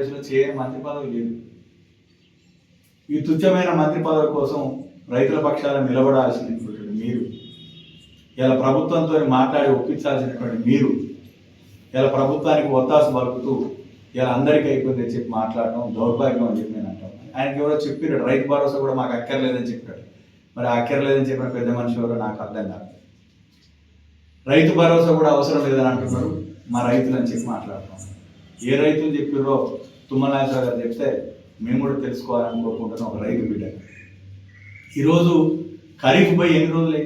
ఆంధ్రప్రదేశ్లో చేయని మంత్రి పదవి లేదు. ఈ తుచ్చమైన మంత్రి పదవి కోసం రైతుల పక్షాన నిలబడాల్సినటువంటి మీరు. ఇలా ప్రభుత్వంతో మాట్లాడి ఒప్పించాల్సినటువంటి మీరు. ఇలా ప్రభుత్వానికి ఒత్తాసు పలుకుతూ ఇలా అందరికీ అయిపోయిందని చెప్పి మాట్లాడడం దౌర్భాగ్యం అని చెప్పి నేను అంటాను. ఆయనకి ఎవరో చెప్పినాడు రైతు భరోసా కూడా మాకు అక్కర్లేదని చెప్పాడు. మరి అక్కర్లేదని చెప్పిన పెద్ద మనిషి ఎవరో నాకు అర్థం కాదు. రైతు భరోసా కూడా అవసరం లేదని అంటున్నారు. మా రైతులు అని చెప్పి మాట్లాడుతున్నాం ఏ రైతులు చెప్పిరో తుమ్మనాథరావు గారు చెప్తే మేము కూడా తెలుసుకోవాలనుకోకుండా ఒక రైతు బిడ్డ. ఈరోజు ఖరీఫ్ పోయి ఎన్ని రోజులే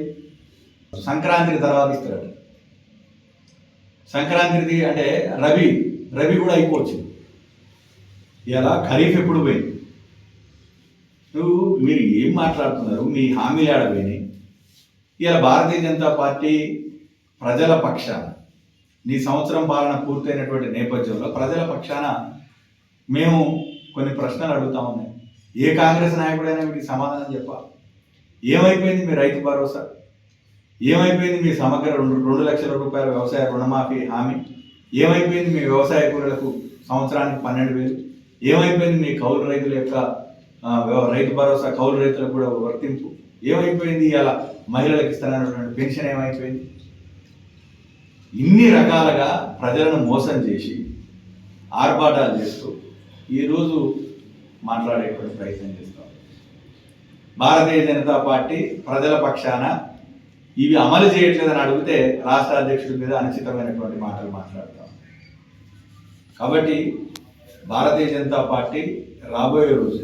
సంక్రాంతికి తర్వాత ఇస్తాడు సంక్రాంతికి అంటే రవి రవి కూడా అయిపోవచ్చింది ఇలా ఖరీఫ్ ఎప్పుడు పోయింది? నువ్వు మీరు ఏం మాట్లాడుతున్నారు? మీ హామీలు ఆడపోయినాయి ఇలా భారతీయ జనతా పార్టీ ప్రజల పక్షాన నీ సంవత్సరం పాలన పూర్తయినటువంటి నేపథ్యంలో ప్రజల పక్షాన మేము కొన్ని ప్రశ్నలు అడుగుతా ఉన్నాయి ఏ కాంగ్రెస్ నాయకుడైనా వీటికి సమాధానం చెప్పాలి? ఏమైపోయింది మీ రైతు భరోసా? ఏమైపోయింది మీ సమగ్ర రెండు రెండు లక్షల రూపాయల వ్యవసాయ రుణమాఫీ హామీ? ఏమైపోయింది మీ వ్యవసాయ కూలీలకు సంవత్సరానికి పన్నెండు వేలు? ఏమైపోయింది మీ కౌలు రైతుల యొక్క రైతు భరోసా కౌలు రైతులకు కూడా వర్తింపు? ఏమైపోయింది ఇలా మహిళలకు ఇస్తున్నటువంటి పెన్షన్ ఏమైపోయింది? ఇన్ని రకాలుగా ప్రజలను మోసం చేసి ఆర్భాటాలు చేస్తూ ఈరోజు మాట్లాడేటువంటి ప్రయత్నం చేస్తాం. భారతీయ జనతా పార్టీ ప్రజల పక్షాన ఇవి అమలు చేయట్లేదని అడిగితే రాష్ట్ర అధ్యక్షుడి మీద అనుచితమైనటువంటి మాటలు మాట్లాడతాం. కాబట్టి భారతీయ జనతా పార్టీ రాబోయే రోజు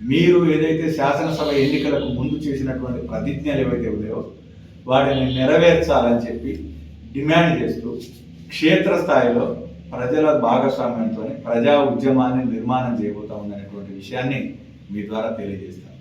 మీరు ఏదైతే శాసనసభ ఎన్నికలకు ముందు చేసినటువంటి ప్రతిజ్ఞలు ఏవైతే ఉన్నాయో వాటిని నెరవేర్చాలని చెప్పి డిమాండ్ చేస్తూ క్షేత్రస్థాయిలో ప్రజల భాగస్వామ్యంతో ప్రజా ఉద్యమాన్ని నిర్మాణం చేయబోతా ఉందనేటువంటి విషయాన్ని మీ ద్వారా తెలియజేస్తాను.